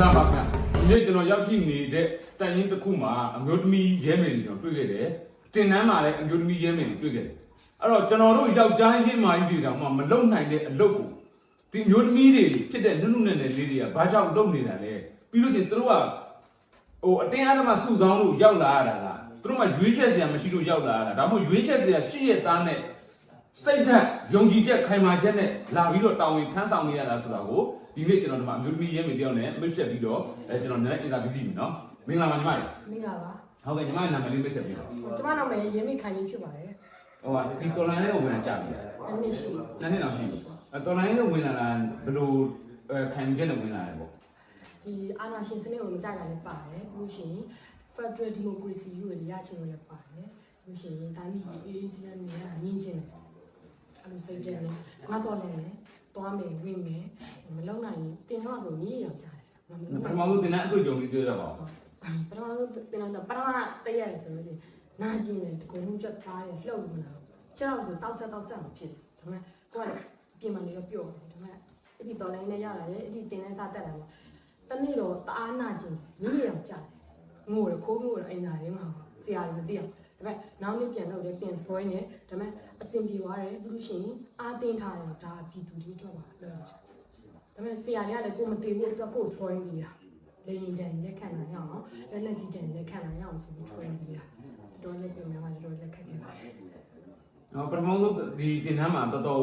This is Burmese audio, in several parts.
ဒါပါဗျာဒီနေ့ကျွန်တော်ရောက်ရှိနေတဲ့တိုင်ရင်းတစ်ခုမှာအမျိုးသမီးရဲမယ်တွေကျွန်တော်တွေ့ခဲ့တယ်တင်နန်းမှာလည်းအမျိုးသမီးရဲမယ်တွေတွေ့ခဲ့တယ်အဲ့တော့ကျွန်တော်တို့ယောက်ျားချင်းမာကြီးတွေတောင်မှမလုံနိုင်တဲ့အလုပ်ကိုဒီအမျိုးသမီးတွေဖြစ်တဲ့နုနုနဲ့နဲ့လေးတွေကဘာကြောင့်လုပ်နေတာလဲပြီးလို့ရှိရင်သူတို့ကဟိုအတင်းအဓမ္မစုဆောင်းလို့ရောက်လာရတာလားသူတို့မှရွေးချက်စရာမရှိလို့ရောက်လာရတာဒါမှမဟုတ်ရွေးချက်စရာရှိရဲ့သားနဲ့ စိတ်ဓာတ်ယုံကြည်ချက်ခိုင်မာချက်နဲ့လာပြီးတော့တာဝန်ထမ်းဆောင်နေရတာဆိုတာကိုဒီနေ့ကျွန်တော်တို့မှအမျိုးသမီးရဲမယ်တယောက်နဲ့မိတ်ဆက်ပြီးတော့အဲကျွန်တော်လည်းအင်တာဗျူးကြည့်ပြီနော်မင်္ဂလာပါညီမလေးမင်္ဂလာပါဟုတ်ကဲ့ညီမရဲ့နာမည်လေးမိတ်ဆက်ပြီးတော့ကျမနာမည်ရဲမိခိုင်ကြီးဖြစ်ပါတယ်ဟိုကဒီတော်လိုင်းလေးကိုဝင်လာကြပြီအနည်းရှိနှစ်နှစ်လောက်ရှိပြီအဲတော်လိုင်းလေးကိုဝင်လာတာဘယ်လိုအဲခံယူချက်နဲ့ဝင်လာတယ်ပေါ့ဒီအာနာရှင်စနစ်ကိုမကြိုက်တာလည်းပါတယ်လို့ရှိရင် Federal Democracy ကိုရချင်လို့လည်းပါတယ်လို့ရှိရင်တိုင်းပြည်အေးအေးချမ်းချမ်းနေရတာမြင်ချင်းတယ် အဲ့လိုစိတ်ကြတယ်ငါတော့လည်းမယ်သွားမယ်ဝင်မယ်မလုံနိုင်ရင်တင်တော့ဆိုညီးရောင်ကြတယ်မမပလုံထနိုင်မဆုံးတင်တဲ့အတွေ့အကြုံလေးပြောရပါဦးပထမဆုံးတင်တော့ပထမတရက်ဆိုလို့ရှိရင်နာကျင်တယ်တကုံလုံးကြက်သားတယ်လှုပ်မလားကျတော့ဆိုတောက်ဆက်တောက်ဆက်မှဖြစ်တယ်ဒါပေမဲ့ကိုကလည်းပြင်မနေတော့ပြော့တယ်ဒါပေမဲ့အဲ့ဒီတော်လိုင်းနဲ့ရလာတယ်အဲ့ဒီတင်တဲ့စားတက်လာတယ်တနေ့တော့တအားနာကျင်ညီးရောင်ကြတယ်ငိုရခိုးငိုရအိမ်သာထဲမှာဆရာကြီးမသိအောင် ဒါပေမဲ့နောက်နေ့ပြန်လုပ်တယ်ပြန် join တယ်ဒါပေမဲ့အဆင်ပြေသွားတယ်ပြီးလို့ရှိရင်အာတင်းထားတယ်ဒါပြည်သူတွေအတွက်ပါလို့ဒါပေမဲ့ဆရာတွေကလည်းကိုမသိဘူးအတွက်ကို join ပြီးတာလေရင်တန်လက်ခံနိုင်အောင်လက်လက်ကြီးတန်လက်ခံနိုင်အောင်ဆိုပြီး join ပြီးတာတော်တော်လေးပြင်မှာတော်တော်လက်ခံခဲ့ပါတယ်နော်ပထမဆုံးဒီတင်တန်းမှာတော်တော်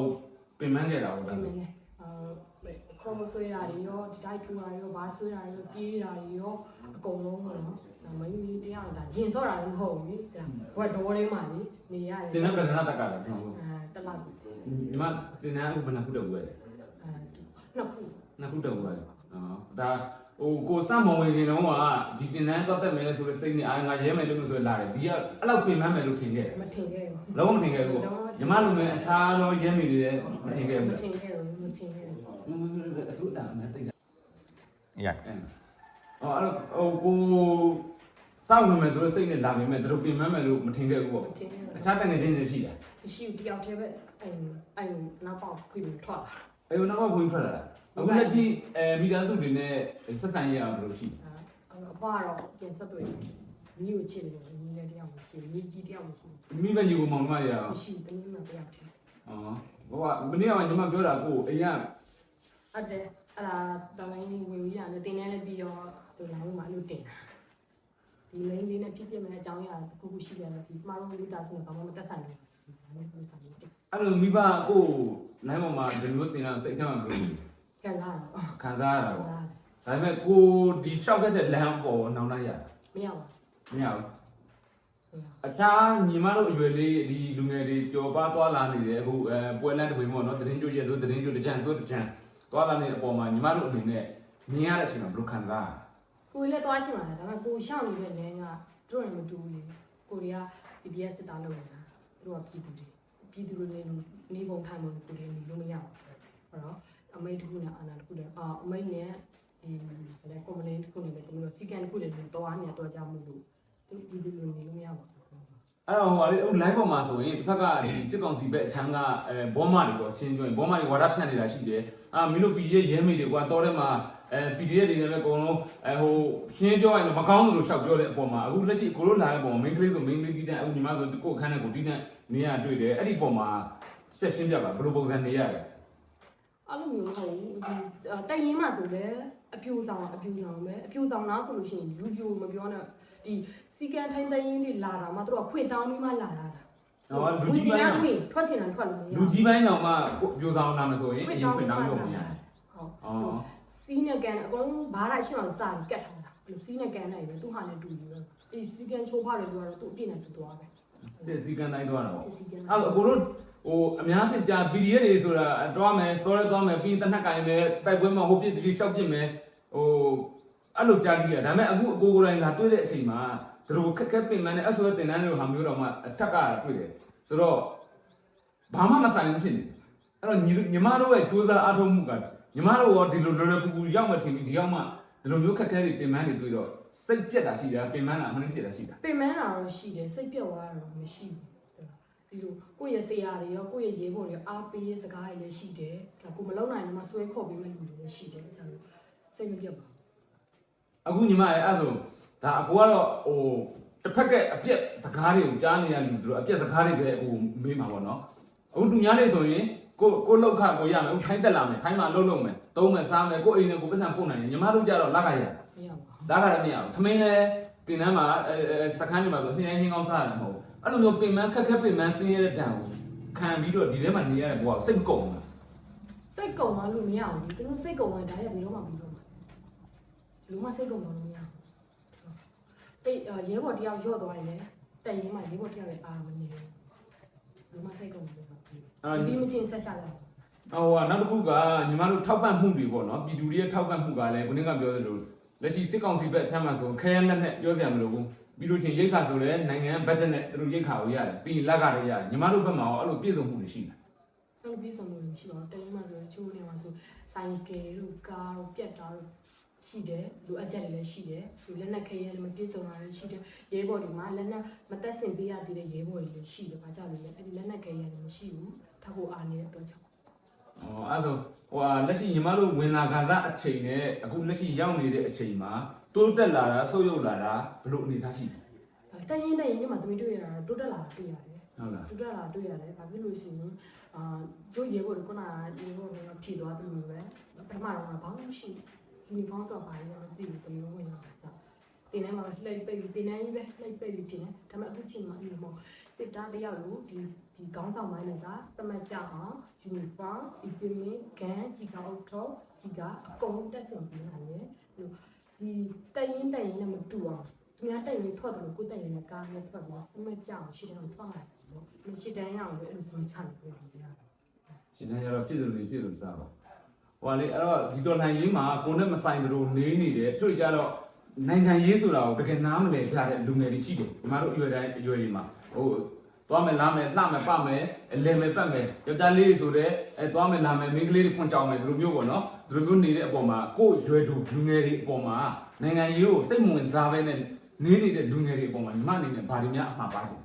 ပင်ပန်းခဲ့တာဟုတ်ပြင်လားမယ် အာခေါ်မဆွေးတာတွေရောဒီတိုင်းထူတာတွေရောဘာဆွေးတာတွေရောပြေးတာတွေရောအကုန်လုံးပေါ့နော်ဒါမင်းကြီးတရားဒါဂျင်စော့တာလည်းမဟုတ်ဘူးဒါဘွက်တော်လေးမှလေနေရတယ်တင်တန်းပဒနာတက်ကလည်းပထမဆုံးအဲတလောက်ညီမတင်တန်းဥပနာခုတက်ဘူးလေအဲနှစ်ခုနှစ်ခုတက်ဘူးလေနော်ဒါဟိုကိုစမောင်ဝင်ရင်တော့ကဒီတင်တန်းတော့တက်မယ်ဆိုတဲ့စိတ်နဲ့အာငါရဲမယ်လို့ဆိုလာတယ်ဒီကအဲ့လောက်ပင်ပန်းမယ်လို့ထင်ခဲ့တယ်မထင်ခဲ့ဘူးလုံးဝမထင်ခဲ့ဘူးပေါ့ညီမလိုမျိုးအခြားသောရဲမိတွေလည်းမထင်ခဲ့မဘူးထင်ခဲ့ဘူးမထင်ခဲ့ဘူး အတူအတာအမှန်တိတ်တာ ရိုက်အဲဟောအဲ့တော့ဟိုကိုစောင့်ဝင်မယ်ဆိုတော့စိတ်နဲ့လာပြီမဲ့တို့ပြင်မမယ်လို့မထင်ခဲ့ဘူးပေါ့မထင်ခဲ့ဘူးအခြားတန်ငယ်ချင်းတွေရှိတာမရှိဘူးတယောက်တည်းပဲအဲအဲနောက်ပေါက်ခွေပြီးထွက်လာအဲနောက်မှဝင်ထွက်လာတာအခုလက်ရှိအဲမိသားစုတွေနဲ့ဆက်ဆံရအောင်လို့ရှိတယ်အဖွားတော့ပြင်ဆက်တွေ့မိကိုချစ်တယ်ညီလည်းတယောက်မရှိဘူးညီကြီးတယောက်မရှိဘူးမိဘညီကိုမောင်မရအောင်မရှိဘူးတမီးမတယောက်တည်းဩဘောကမနေ့ကညီမပြောတာကိုအိမ်ကဟုတ်တယ် အဲ့ဒါတော်လိုင်းလေးဝင်ပြီးရတယ်တင်နေလည်းပြီးတော့ဒီလိုင်းမှာလို့တင်တာဒီလိုင်းလေးနဲ့ဖြစ်ဖြစ်မဲ့အကြောင်းအရာတစ်ခုခုရှိရတယ်ဒီမှာတော့လူတာဆိုတော့ဘာမှမတက်ဆိုင်ဘူးဘာမှမဆိုင်ဘူးတင်အဲ့လိုမိဘကိုနိုင်ပေါ်မှာဒီလိုတင်တာစိတ်ထဲမှာဘယ်လိုခံစားရတော့ခံစားရတာခံပေါ့စားဒါပေမဲ့ကိုဒီလျှောက်ခဲ့တဲ့လမ်းပေါ်နောင်လိုက်ရတာမရပါမရဘူးဘူးအခြားညီမတို့အရွယ်လေးဒီလူငယ်တွေပျော်ပါသွားလာနေတယ်အခုအဲပွဲလန်းတစ်ပွင့်ပေါ့နော်တရင်ကျွရဲဆိုတရင်ကျွတကြံဆိုတကြံ သွားလာနေတဲ့အပေါ်မှာညီမတို့အနေနဲ့မြင်ရတဲ့အချိန်မှာဘယ်လိုခံစားရကိုလည်းသွားချင်ပါတယ်ဒါပေမဲ့ကိုရှောင်းနေတဲ့လမ်းကတို့လည်းမတူဘူးလေကိုတွေက PBS စစ်သားလုပ်နေတာတို့ကပြည်သူတွေပြည်သူတွေလည်းနေပုံထိုင်ပုံကိုလည်းနေလို့မရဘူးအဲ့တော့အမိတ်တစ်ခုနဲ့အာဏာတစ်ခုနဲ့အာအမိတ်နဲ့ဒီလည်းကွန်မလင်းတစ်ခုနဲ့လည်းတို့စီကန်တစ်ခုနဲ့တော့အားနဲ့တော့ကြမှုလို့သူပြည်သူတွေနေလို့မရပါဘူး အဲ့တော့ဟိုဟာလေအခု live ပေါ်မှာဆိုရင်တစ်ဖက်ကဒီစစ်ကောင်စီဘက်အချမ်းကအဲဘောမတွေပေါ့ချင်းကျွန်းဘောမတွေဝါဒဖြန့်နေတာရှိတယ်အာမင်းတို့ PDF ရဲမေတွေကွာတော်ထဲမှာအဲ PDF တွေနဲ့ပဲအကုန်လုံးအဲဟိုရှင်းပြောရရင်မကောင်းလို့ရှောက်ပြောတဲ့အပေါ်မှာအခုလက်ရှိကိုတို့လာတဲ့ပုံမှာ main ကလေးဆို main ကလေးတီးတဲ့အခုညီမဆိုကိုအခန်းထဲကိုတီးတဲ့နေရတွေ့တယ်အဲ့ဒီပုံမှာချက်ရှင်းပြပါဘယ်လိုပုံစံနေရလဲအဲ့လိုမျိုးမဟုတ်ဘူးဒီတိုက်ရင်မှဆိုလည်းအပြူဆောင်အပြူဆောင်ပဲအပြူဆောင်လားဆိုလို့ရှိရင်လူပြူမပြောနဲ့ဒီ စီကန်ထိုင်းတိုင်းရင်တွေလာတာမှတို့ကခွေတောင်းပြီးမှလာတာဟောလူကြီးပိုင်းဝင်ဝင်ထွက်ချင်တယ်ထွက်လို့မရလူကြီးပိုင်းတော့မှပြိုဆောင်လာမှာဆိုရင်အရင်ခွင့်တောင်းလို့မရဘူးဟုတ်အော်စီးနဲ့ကန်အကုန်လုံးဘားလိုက်ရှင်းအောင်စာပြီးကတ်ထားတာဘယ်လိုစီးနဲ့ကန်နိုင်လဲသူ့ဟာနဲ့တူတယ်အေးစီကန်ချိုးဖားတယ်လို့ကတော့သူ့အပြည့်နဲ့တူသွားတယ်စစ်စည်းကမ်းတိုင်းတော့တာပေါ့စီကန်အဲ့တော့အကိုတို့ဟိုအများဖြင့်ကြာ PDF တွေဆိုတာတွားမယ်တော်ရဲတွားမယ်ပြီးရင်တနက်ကင်မယ်တိုက်ပွဲမှာဟိုပြစ်တီလျှောက်ပြစ်မယ်ဟိုအဲ့လိုကြားကြည့်ရဒါပေမဲ့အခုအကိုကိုယ်တိုင်လာတွေ့တဲ့အချိန်မှာ သူတို့ခက်ခက်ပင်မနဲ့အဆွဲတင်တန်းတွေဟာမျိုးတော့မှအထက်ကတွေ့တယ်ဆိုတော့ဘာမှမဆိုင်ဘူးဖြစ်နေအဲ့တော့ညီညီမတို့ရဲ့စူးစမ်းအားထုတ်မှုကညီမတို့ရောဒီလိုလွယ်လွယ်ကူကူရောက်မှထင်ပြီးဒီရောက်မှဒီလိုမျိုးခက်ခဲတွေပင်မတွေတွေ့တော့စိတ်ပြက်တာရှိတာပင်မတာမနှိမ့်ဖြစ်တာရှိတာပင်မန်းတာတော့ရှိတယ်စိတ်ပြက်သွားတာတော့မရှိဘူးဒီလိုကိုယ့်ရဲ့ဆရာတွေရောကိုယ့်ရဲ့ရေးဖို့တွေအားပေးရေးစကားတွေလည်းရှိတယ်ဒါကိုမလုံနိုင်တော့မှဆွဲခေါ်ပေးမဲ့လူတွေလည်းရှိတယ်အဲဒါလို့စိတ်မပြတ်ပါအခုညီမရဲ့အဲ့ဆို ဒါအကူကတော့ဟိုတစ်ဖက်ကအပြက်စကားတွေကိုကြားနေရလူဆိုတော့အပြက်စကားတွေပဲအခုမေးမှာပေါ့နော်အခုသူများတွေဆိုရင်ကိုကိုလောက်ခကိုရမယ်အခုထိုင်းတက်လာမယ်ထိုင်းမှာလှုပ်လှုပ်မယ်သုံးမယ်စားမယ်ကိုအိမ်နဲ့ကိုပတ်စံပို့နိုင်တယ်ညီမတို့ကြတော့လက်ကရမရပါဘူးဒါကလည်းမရဘူးထမင်းလဲတင်တန်းမှာအဲအဲစခန်းတွေမှာဆိုနှင်းဟင်းကောင်းစားရတယ်မဟုတ်ဘူးအဲ့လိုမျိုးပင်မခက်ခက်ပင်မဆင်းရဲတဲ့တန်ကိုခံပြီးတော့ဒီထဲမှာနေရတဲ့ဘဝကိုစိတ်မကုန်ဘူးစိတ်ကုံသွားလို့မရဘူးသူတို့စိတ်ကုံသွားဒါရဘယ်တော့မှပြီးတော့မှာလူမစိတ်ကုံသွားလို့မရဘူး တိတ်ရဲဘော်တယောက်ရော့သွားရင်လည်းတက်ရင်မှရဲဘော်တယောက်လည်းပါမနေဘူးလူမစိတ်ကုံသွားလို့ပြီးပြီးမချင်းဆက်ရှာလိုက်ဟိုကနောက်တစ်ခုကညီမတို့ထောက်ပံ့မှုတွေပေါ့နော်ပြည်သူတွေရဲ့ထောက်ပံ့မှုကလည်းခုနကပြောသလိုလက်ရှိစစ်ကောင်စီဘက်အချမ်းမှာဆိုခဲရလက်နဲ့ပြောစရာမလိုဘူးပြီးလို့ရှိရင်ရိတ်ခါဆိုလည်းနိုင်ငံဘတ်ဂျက်နဲ့သူတို့ရိတ်ခါကိုရတယ်ပြီးရင်လက်ကလည်းရတယ်ညီမတို့ဘက်မှာရောအဲ့လိုပြည့်စုံမှုတွေရှိတယ်အဲ့လိုပြီးဆုံးလို့မရှိပါဘူးတက်ရင်မှဆိုချိုးနေမှာဆိုဆိုင်ကယ်တို့ကားတို့ပြက်တာတို့ ရှိတယ်လူအကြက်တွေလည်းရှိတယ်လူလက်နက်ခဲရဲလည်းမပြေဆုံးတာလည်းရှိတယ်ရဲဘော်တွေမှာလက်နက်မသက်စင်ပေးရသေးတဲ့ရဲဘော်တွေလည်းရှိတယ်ဘာကြောင့်လဲအဲ့ဒီလက်နက်ခဲရဲလည်းမရှိဘူးထောက်ဖို့အားနေတဲ့အတွက်ကြောင့်။အော်အဲ့ဒါဟိုဟာလက်ရှိညီမတို့ဝင်လာကစားအချိန်နဲ့အခုလက်ရှိရောက်နေတဲ့အချိန်မှာတိုးတက်လာတာဆုတ်ယုတ်လာတာဘယ်လိုအနေထားရှိလဲတက်ရင်တက်ရင်ဒီမှာသမီးတွေ့ရတာတိုးတက်လာတာတွေ့ရတယ်။ဟုတ်လားတိုးတက်လာတွေ့ရတယ်ဘာဖြစ်လို့ရှိရင်အာကျိုးရဲဘော်တွေကခုနကရဲဘော်တွေကဖြည့်သွားပြီလို့ပဲပထမတော့ဘာမှမရှိ ယူနီဖောင်းဆိုပါရင်လည်းမသိဘူးဘယ်လိုဝင်လာတာစတင်ထဲမှာလှိပ်ပိတ်ပြီးတင်ထဲကြီးပဲလှိပ်ပိတ်ပြီးတင်တယ်ဒါပေမဲ့အခုချိန်မှာအဲ့လိုမဟုတ်စစ်သားတယောက်လို့ဒီဒီခေါင်းဆောင်ပိုင်းတွေကစမတ်ကြအောင်ယူနီဖောင်း equipment ဂန်ကြီးကောက်တော့ကြီးကအကုန်တက်ဆင်ပြီးလာတယ်လို့ဒီတက်ရင်တက်ရင်လည်းမတူအောင်သူများတက်ရင်ထွက်တယ်လို့ကိုတက်ရင်လည်းကားနဲ့ထွက်ပြီးစမတ်ကြအောင်ရှင်းတယ်အောင်ထွက်လာတယ်နော်ရှင်းတယ်ရအောင်လည်းအဲ့လိုစမတ်ချနေပြရတယ်။ရှင်နေရတော့ပြည့်စုံနေပြည့်စုံစားပါ။ ဟိုဟာလေအဲ့တော့ဒီတော်လှန်ရေးမှာကိုနဲ့မဆိုင်သလိုနေနေတယ်သူတို့ကြတော့နိုင်ငံရေးဆိုတာကိုတကယ်နားမလည်ကြတဲ့လူငယ်တွေရှိတယ်။ညီမတို့အရွယ်တိုင်းအရွယ်တွေမှာဟိုသွားမယ်လာမယ်လှမယ်ပမယ်အလဲမယ်ပတ်မယ်ယောက်ျားလေးတွေဆိုတဲ့အဲသွားမယ်လာမယ်မိန်းကလေးတွေဖွင့်ကြောင်မယ်ဒီလိုမျိုးပေါ့နော်ဒီလိုမျိုးနေတဲ့အပေါ်မှာကိုယ့်ရွယ်တူလူငယ်တွေအပေါ်မှာနိုင်ငံရေးကိုစိတ်မဝင်စားဘဲနဲ့နေနေတဲ့လူငယ်တွေအပေါ်မှာညီမအနေနဲ့ဘာတွေများအမှားပါချင်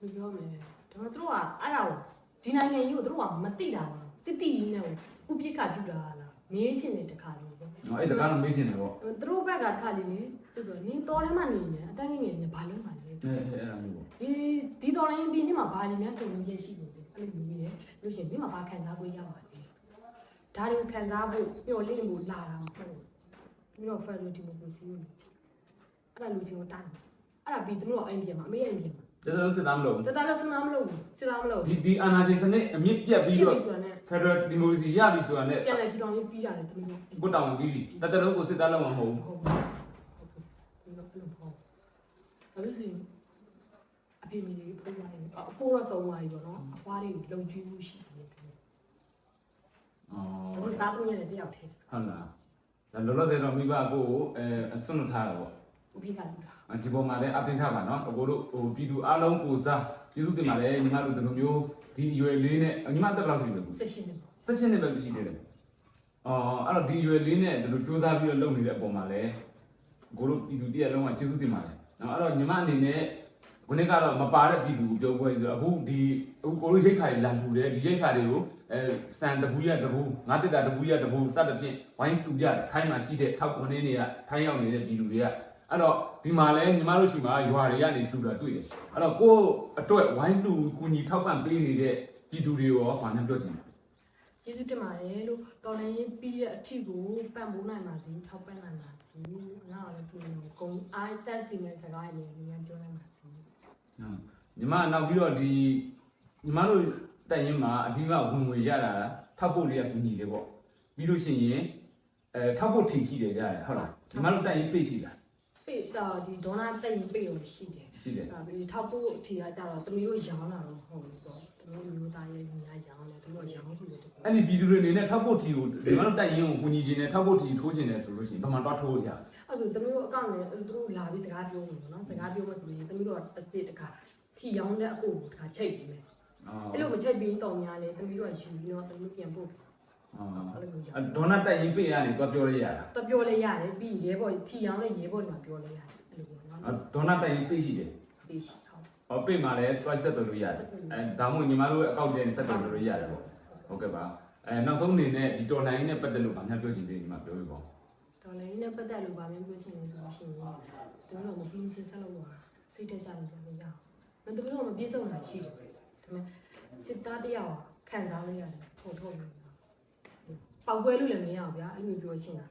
ဘယ်ပြောမလဲဒါပေမဲ့သူတို့ကအဲ့ဒါကိုဒီနိုင်ငံကြီးကိုသူတို့ကမသိတာလားတိတိကြီးနဲ့ကို ဥပိ္ပခပြုတာလားမေးချင်တဲ့တခါလို့ပေါ့။နော်အဲ့ဒါကတော့မေးချင်တယ်ပေါ့သူတို့ဘက်ကတခါလေးလေသူကနင်းတော်ထဲမှာနေနေအတန်းငယ်ငယ်နဲ့ဘာလုပ်မှလဲ။အဲအဲ့ဒါမျိုးပေါ့ဒီဒီတော်လိုင်းပြင်းနေမှာဘာတွေများတုံ့ပြန်ချက်ရှိနေလဲအဲ့လိုမျိုးလေလို့ရှိရင်ဒီမှာဘာခံစား권ရပါလဲဒါတွေကိုခံစားဖို့ပျော်လင့်ဖို့လာတာမဟုတ်ဘူးပြီးတော့ Federal Democracy ကိုလိုချင်အဲ့ဒါလိုချင်ကိုတားတယ်အဲ့ဒါပြီးသူတို့အိမ်ပြန်မှာအမေအိမ်ပြန်မှာ။ ဒါဆိုစစ်သားမလို့တတလည်းစဉ်းစားမလို့ဘူးစဉ်းစားမလို့ဒီဒီအာဏာရှင်စနစ်အမြင့်ပြတ်ပြီးပြီးတော့ပြီဆိုတာနဲ့ Federal Democracy ရပြီဆိုတာနဲ့ပြန်လဲထူထောင်ရေးပြီးကြတယ်တမီးတို့ကိုတောင်းပြီးပြီတတလုံးကိုစစ်သားလုံးမဟုတ်ဘူးဟုတ်ပါဘူးဟုတ်ပါဘူးဟုတ်ဘာလို့ဆိုအဖေမီလေးဖိုးသွားနေအဖိုးတော့ဆုံးသွားပြီပေါ့နော်အဖွားလေးကိုလုံကျွေးမှုရှိတယ်သူအော်တို့သားသမီးနဲ့တယောက်တည်းဟုတ်လားဒါလောလောဆယ်တော့မိဘကိုအဲဆွန့်ထားတာပေါ့ဥပိ္ပခလူတာ ဒီပေါ်မှာလည်းအတင်ထားပါနော်အကိုတို့ဟိုပြည်သူအားလုံးကိုစားကျေးဇူးတင်ပါတယ်ညီမတို့ဒီလိုမျိုးဒီအရွယ်လေးနဲ့ညီမတက်ဘယ်လောက်ရှိလဲကိုဆက်ရှင်နေပေါ့ဆက်ရှင်နေပဲရှိသေးတယ်အော်အဲ့တော့ဒီအရွယ်လေးနဲ့ဒီလိုစူးစမ်းပြီးတော့လုပ်နေတဲ့အပေါ်မှာလည်းကိုတို့ပြည်သူတည်းလုံးကကျေးဇူးတင်ပါတယ်နော်အဲ့တော့ညီမအနေနဲ့ခုနေ့ကတော့မပါတဲ့ပြည်သူပြောပွဲဆိုတော့အခုဒီအခုကိုတို့ရိတ်ခါတွေလန်ထူတယ်ဒီရိတ်ခါတွေကိုအဲစံတပူရတပူငါတက်တာတပူရတပူစသဖြင့်ဝိုင်းစုကြတယ်ထိုင်းမှာရှိတဲ့ထောက်ဝင်နေတွေကထိုင်းရောက်နေတဲ့ပြည်သူတွေက အဲ့တော့ဒီမှာလဲညီမတို့ရှိမှာရွာတွေကနေလှူတာတွေ့တယ်အဲ့တော့ကိုယ့်အတွက်ဝိုင်းလှူကူညီထောက်ပံ့ပေးနေတဲ့ပြည်သူတွေရောဘာနဲ့ပြောချင်လဲကျေးဇူးတင်ပါတယ်လို့တော်လည်းရင်ပြီးတဲ့အထီကိုပံ့ပိုးနိုင်ပါစေထောက်ပံ့နိုင်ပါစေငါ့ကိုလည်းပြောနေကုံအားတက်စီမဲ့စကားတွေလည်းပြောနိုင်ပါစေဟုတ်ညီမနောက်ပြီးတော့ဒီညီမတို့တက်ရင်မှာအဓိကဝင်ငွေရတာထောက်ဖို့လေးကကူညီလေပေါ့ပြီးလို့ရှိရင်အဲထောက်ဖို့ထင်ရှိတယ်ကြရတယ်ဟုတ်လားညီမတို့တက်ရင်ပိတ်ရှိတာ ပေတော့ဒီဒေါနာတက်ရင်ပေလို့ရှိတယ်ရှိတယ်ဒါပြီးထောက်ဖို့အထီကကြတော့တမီးတို့ရောင်းလာတော့မဟုတ်ဘူးပေါ့တမီးမျိုးသားရဲ့ညီအရောင်းတယ်သူတို့ရောင်းလို့တယ်အဲ့ဒီပြည်သူတွေအနေနဲ့ထောက်ဖို့ထီကိုညီမတို့တက်ရင်ကိုကူညီခြင်းနဲ့ထောက်ဖို့ထီထိုးခြင်းနဲ့ဆိုလို့ရှိရင်ဘာမှတော့ထိုးရအဲ့ဆိုတမီးတို့အကောင့်နဲ့သူတို့လာပြီးစကားပြောမှာနော်စကားပြောမှဆိုရင်တမီးတို့ကတစ်စစ်တစ်ခါဖြီရောင်းတဲ့အကိုကိုတစ်ခါချိတ်ပြီးမယ်အော်အဲ့လိုမချိတ်ပြီးတော့များလေတမီးတို့ကယူပြီးတော့တမီးပြန်ပို့ အော်အဲ့လိုမျိုးကြောအဒေါနာတက်ရင်ပိတ်ရနေတော့ပြောလို့ရတာတော့ပြောလဲရတယ်ပြီးရဲဘော်ဖြီရောင်းတဲ့ရဲဘော်တွေမှာပြောလဲရတယ်အဲ့လိုမျိုးနော်အဒေါနာတက်ရင်ပိတ်ရှိတယ်ပြီးရှိဟုတ် ဟောပိတ်မှလည်းတွိုက်ဆက်တော်လို့ရတယ်အဲဒါမှမဟုတ်ညီမတို့ရဲ့အကောင့်ထဲနဲ့ဆက်တော်လို့ရတယ်ပေါ့ဟုတ်ကဲ့ပါအဲနောက်ဆုံးအနေနဲ့ဒီတော်လိုင်းနဲ့ပတ်သက်လို့ဗာများပြောချင်သေးတယ်ညီမပြောပြပါဦးဒါဒေါ်လာရင်းနဲ့ပတ်သက်လို့ဗာမျိုးပြောချင်လဲဆိုလို့ရှိရင်တို့တော့မပြီးမချင်းဆက်လုပ်လို့စိတ်တက်ကြနေတယ်မရဘူးမတို့တော့မပြေဆုံးတာရှိတယ်ဒါပေမဲ့စစ်သားတယောက်ခံစားလို့ရတယ်ပုံထုတ်လို့ ပေါက်ပွဲလို့လည်းမရဘူးဗျာအဲ့လိုပြောချင်တာ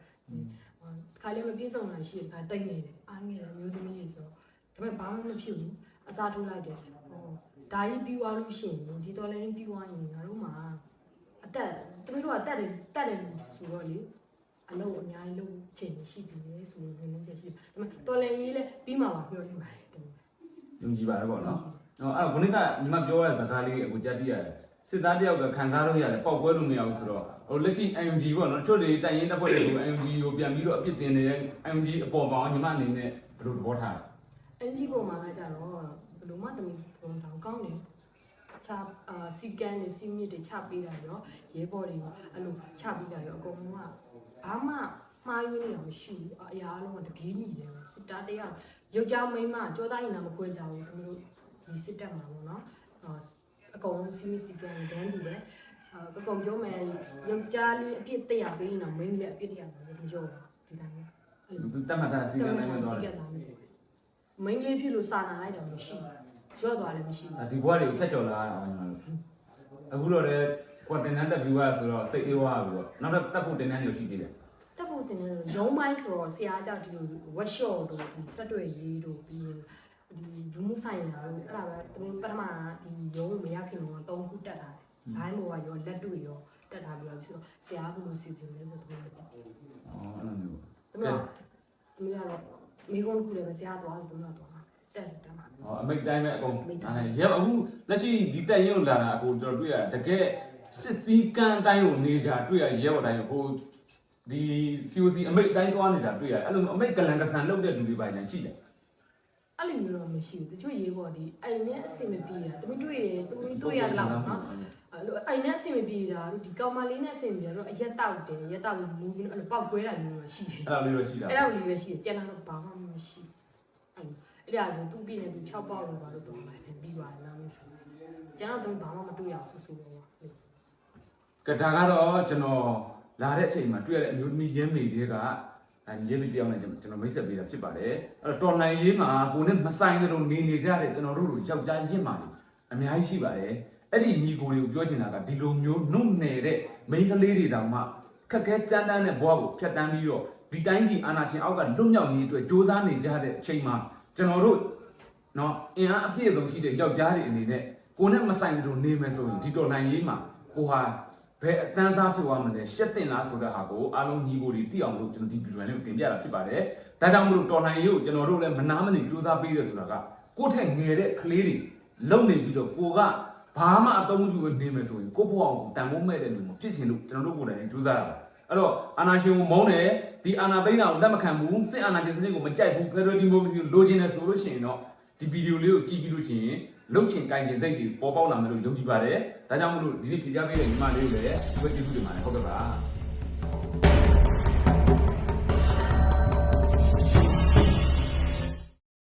ခါလေးမပြေဆုံးတာရှိတယ်ခါတိတ်နေတယ်အားငယ်တယ်မျိုးသမီးတွေဆိုတော့ဒါပေမဲ့ဘာမှမဖြစ်ဘူးအစားထိုးလိုက်တယ်ဟိုဒါကြီးပြီးသွားလို့ရှိရင်ဒီတော်လည်းပြီးသွားရင်ငါတို့မှာအသက်တမီးတို့ကတက်တယ်တက်တယ်ဆိုတော့လေအလုပ်အများကြီးလုပ်ချင်ရှိပြီလေဆိုရင်နေနေချက်ရှိတယ်ဒါပေမဲ့တော်လည်းရေးလဲပြီးမှပါပြောနေပါတယ်တမီးယုံကြည်ပါတယ်ပေါ့နော်ဟောအဲ့ခုနကညီမပြောရတဲ့စကားလေးအခုကြားသိရတယ် စစ်သားတယောက်ကခံစားလို့ရတယ်ပောက်ပွဲလို့မရဘူးဆိုတော့ဟိုလက်ရှိ IMG ပေါ့နော်တချို့တွေတိုင်ရင်တပ်ဖွဲ့တွေကို IMG ကိုပြန်ပြီးတော့အပြစ်တင်နေတဲ့ IMG အပေါ်ပေါင်းညီမအနေနဲ့ဘယ်လိုသဘောထားလဲအန်ဂျီပုံမှာကကြတော့ဘယ်လိုမှတမီးပုံတောင်ကောင်းတယ်ချအာစီကန်နေစီမြစ်တွေချပေးတာရောရဲဘော်တွေအဲ့လိုချပေးတာရောအကုန်လုံးကဘာမှမှားရင်းနေတာမရှိဘူးအရာအလုံးကတပြေးညီတယ်စစ်သားတယောက်ယောက်ျားမိန်းမကြောသားရင်နာမခွဲကြဘူးသူတို့ဒီစစ်တပ်မှာပေါ့နော် အကုန်လုံးစီမီစီကန်ဒန်းတူပဲအကုန်ပြောမယ်ယောက်ျားလေးအပြစ်တရပေးနေတာမိန်းကလေးအပြစ်တရပေးတယ်ဒီကြောဒီတိုင်းအဲ့လိုသူတတ်မှတ်ထားစီကံတိုင်းမှာတော့စီကံတိုင်းပဲမိန်းကလေးဖြစ်လို့စာနာလိုက်တာမရှိဘူးရော့သွားလည်းမရှိဘူးဒီဘွားတွေကိုဖက်ကျော်လာတာအောင်ညီမတို့အခုတော့လေကွာတင်တန်းတက်ပြီးသွားဆိုတော့စိတ်အေးသွားပြီပေါ့နောက်တော့တက်ဖို့တင်တန်းတွေရှိသေးတယ်တက်ဖို့တင်တယ်လို့ရုံးပိုင်းဆိုတော့ဆရာကြောင့်ဒီလို workshop တို့ဒီစက်တွေရေးတို့ပြီးရင် ဒီဒူးမှုဆိုင်ရာတို့အဲ့ဒါပဲသူတို့ပထမဒီရုံးမရခင်တော့၃ခုတက်တာဘိုင်းဘောကရောလက်တွေ့ရောတက်တာပြီးတော့ဆိုတော့ဆရာကဘယ်လိုစီစဉ်လဲဆိုတော့သူတို့။အော်အဲ့လိုမျိုးသူတို့သူတို့ကတော့မိကုန်းခုလည်းပဲဆရာသွားလို့သူတို့သွားတက်တက်မှာ။ဟောအမိတ်တိုင်းပဲအကုန်အမိန့်တိုင်းအဲ့ဒါရက်အခုလက်ရှိဒီတက်ရင်ကိုလာတာအခုကျွန်တော်တွေ့ရတကယ်စစ်စည်းကမ်းတိုင်းကိုနေကြတွေ့ရရဲဘော်တိုင်းကိုဟိုဒီ COC အမိတ်တိုင်းသွားနေတာတွေ့ရအဲ့လိုအမိတ်ကလန်ကဆန်လုပ်တဲ့လူတွေပိုင်းလည်းရှိတယ် အဲ့လိုမျိုးတော့မရှိဘူးတချို့ရေးပေါ်ဒီအိမ်နဲ့အဆင်မပြေတာသူတို့တွေ့တယ်သူတို့တွေ့ရလောက်နော်အဲ့လိုအိမ်နဲ့အဆင်မပြေတာတို့ဒီကောင်မလေးနဲ့အဆင်မပြေတော့အရက်တောက်တယ်ရက်တောက်ပြီးမူပြီးတော့အဲ့လိုပောက်ကွဲတာမျိုးတော့ရှိတယ်အဲ့လိုမျိုးရှိတာအဲ့ဒါလေးပဲရှိတယ်ကျန်တာတော့ဘာမှမရှိအဲ့အဲ့ဒါဆိုသူ့ပြည့်နေပြီး6ပေါက်လို့ပါလို့တော့မှပြီးပါတယ်လားမဆိုကျန်တော့သူဘာမှမတွေ့ရဆူဆူတော့ကဒါကတော့ကျွန်တော်လာတဲ့အချိန်မှာတွေ့ရတဲ့အမျိုးသမီးရင်းမိတွေကအဲ ရင်းမိတယောက်နဲ့ကျွန်တော်မိတ်ဆက်ပေးတာဖြစ်ပါတယ်အဲ့တော့တော်လိုင်းရေးမှာကိုနဲ့မဆိုင်တဲ့လိုနေနေကြတဲ့ကျွန်တော်တို့လိုယောက်ျားရင်းမာတွေအများကြီးရှိပါတယ်အဲ့ဒီညီကိုတွေကိုပြောချင်တာကဒီလိုမျိုးနှုတ်နယ်တဲ့မိန်းကလေးတွေတောင်မှခက်ခဲကြမ်းတမ်းတဲ့ဘဝကိုဖျက်ဆီးပြီးတော့ဒီတိုင်းပြည်အာဏာရှင်အောက်ကလွတ်မြောက်ရေးအတွက်စ조사နေကြတဲ့အချိန်မှာကျွန်တော်တို့နော်အင်အားအပြည့်အစုံရှိတဲ့ယောက်ျားတွေအနေနဲ့ကိုနဲ့မဆိုင်တဲ့လိုနေမယ်ဆိုရင်ဒီတော်လိုင်းရေးမှာကိုဟာ ဘယ်အတန်းစားဖြစ်သွားမလဲရှက်တင်လားဆိုတဲ့ဟာကိုအားလုံးညီကိုတွေတိအောင်လို့ကျွန်တော်ဒီဗီဒီယိုလေးကိုတင်ပြတာဖြစ်ပါတယ်။ဒါကြောင့်မလို့တော်လှန်ရေးကိုကျွန်တော်တို့လည်းမနာမနေစူးစမ်းပေးရဆိုတာကကိုယ့်ထက်ငယ်တဲ့ကလေးတွေလုံနေပြီးတော့ကိုကဘာမှအသုံးမပြုဘဲနေမယ်ဆိုရင်ကိုယ့်ဘဝကိုတန်ဖိုးမဲ့တဲ့လူမျိုးဖြစ်ရှင်လို့ကျွန်တော်တို့ကိုယ်တိုင်စူးစမ်းရတာ။အဲ့တော့အာနာရှင်ကိုမုန်းတယ်ဒီအာနာသိန်းတာကိုလက်မခံဘူးစစ်အာနာရှင်စနစ်ကိုမကြိုက်ဘူးဖက်ဒရယ်ဒီမိုကရေစီကိုလိုချင်တယ်ဆိုလို့ရှိရင်တော့ဒီဗီဒီယိုလေးကိုကြည့်ပြီးလို့ရှိရင် လုတ်ချင်ကိုင်ချင်စိတ်တွေပေါ်ပေါက်လာမယ်လို့ယုံကြည်ပါတယ်။ဒါကြောင့်မလို့ဒီနေ့ဖြေကြပေးတဲ့ညီမလေးကိုလည်းဒီဘက်ကျေးဇူးတင်ပါတယ်ဟုတ်ကဲ့ပါ။